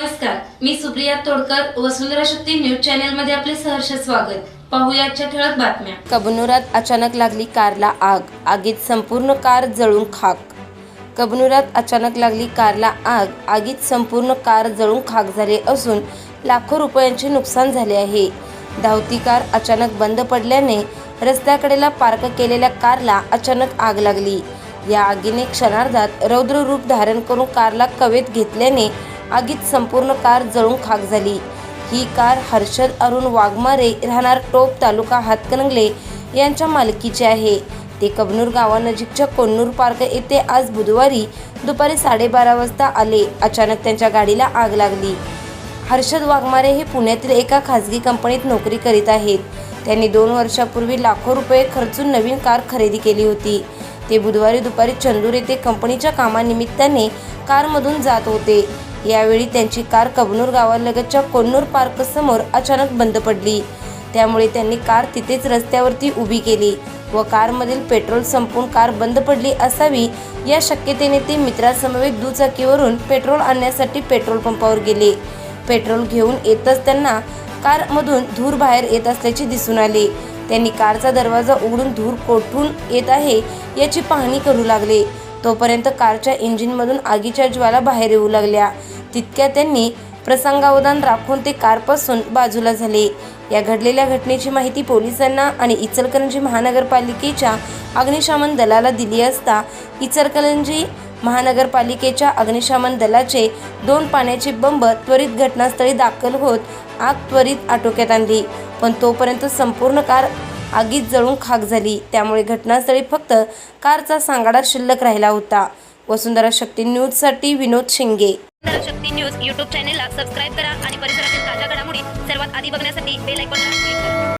नमस्कार मी सुप्रिया तोडकर वसुंधरा शक्ती न्यूज चॅनलमध्ये आपले सहर्ष स्वागत. पाहुयाच्या ठळक बातम्या. कबनुरात अचानक लागली कारला आग. आगीत संपूर्ण कार जळून खाक. कबनुरात अचानक लागली कारला आग. आगीत संपूर्ण कार जळून खाक झाले असून लाखो रुपयांचे नुकसान झाले आहे. धावती कार अचानक बंद पडल्याने रस्त्याकडेला पार्क केलेल्या कारला अचानक आग लागली. या आगीने क्षणार्धात रौद्र रूप धारण करून कारला कवेत घेतल्याने आगीत संपूर्ण कार जळून खाक झाली. ही कार हर्षद अरुण वाघमारे राहणार टोप तालुका हातकणंगले यांच्या मालकीची आहे. ते कबनूर गावानजीकच्या कोन्नूर पार्क येथे आज बुधवारी दुपारी साडेबारा वाजता आले. अचानक त्यांच्या गाडीला आग लागली. हर्षद वाघमारे हे पुण्यातील एका खाजगी कंपनीत नोकरी करीत आहेत. त्यांनी दोन वर्षापूर्वी लाखो रुपये खर्चून नवीन कार खरेदी केली होती. ते बुधवारी दुपारी चंदूर येथे कंपनीच्या कामानिमित्ताने कारमधून जात होते. यावेळी त्यांची कार कबनूर गावालगतच्या कोन्नूर पार्क समोर अचानक बंद पडली. त्यामुळे त्यांनी कार तिथेच रस्त्यावरती उभी केली व कारमधील पेट्रोल संपून कार बंद पडली असावी या शक्यतेने ते मित्रासमवेत दुचाकीवरून पेट्रोल आणण्यासाठी पेट्रोल पंपावर गेले. पेट्रोल घेऊन येतच त्यांना कारमधून धूर बाहेर येत असल्याचे दिसून आले. त्यांनी कारचा दरवाजा उघडून धूर कोठून येत आहे याची पाहणी करू लागले. तोपर्यंत कारच्या इंजिनमधून आगीच्या ज्वाला बाहेर येऊ लागल्या. तितक्या त्यांनी प्रसंगावधान राखून ते कारपासून बाजूला झाले. या घडलेल्या घटनेची माहिती पोलिसांना आणि इचलकरंजी महानगरपालिकेच्या अग्निशमन दलाला दिली असता इचलकरंजी महानगरपालिकेच्या अग्निशमन दलाचे दोन पाण्याचे बंब त्वरित घटनास्थळी दाखल होत आग त्वरित आटोक्यात आणली. पण तोपर्यंत संपूर्ण कार आगीत जळून खाक झाली. त्यामुळे घटनास्थळी फक्त कारचा सांगाडा शिल्लक राहिला होता. वसुंधरा शक्ती न्यूजसाठी विनोद शिंगे. शक्ती न्यूज यूट्यूब चॅनेलला सबस्क्राईब करा आणि परिसरातील ताज्या घडामोडी सर्वात आधी बघण्यासाठी बेल आयकॉनला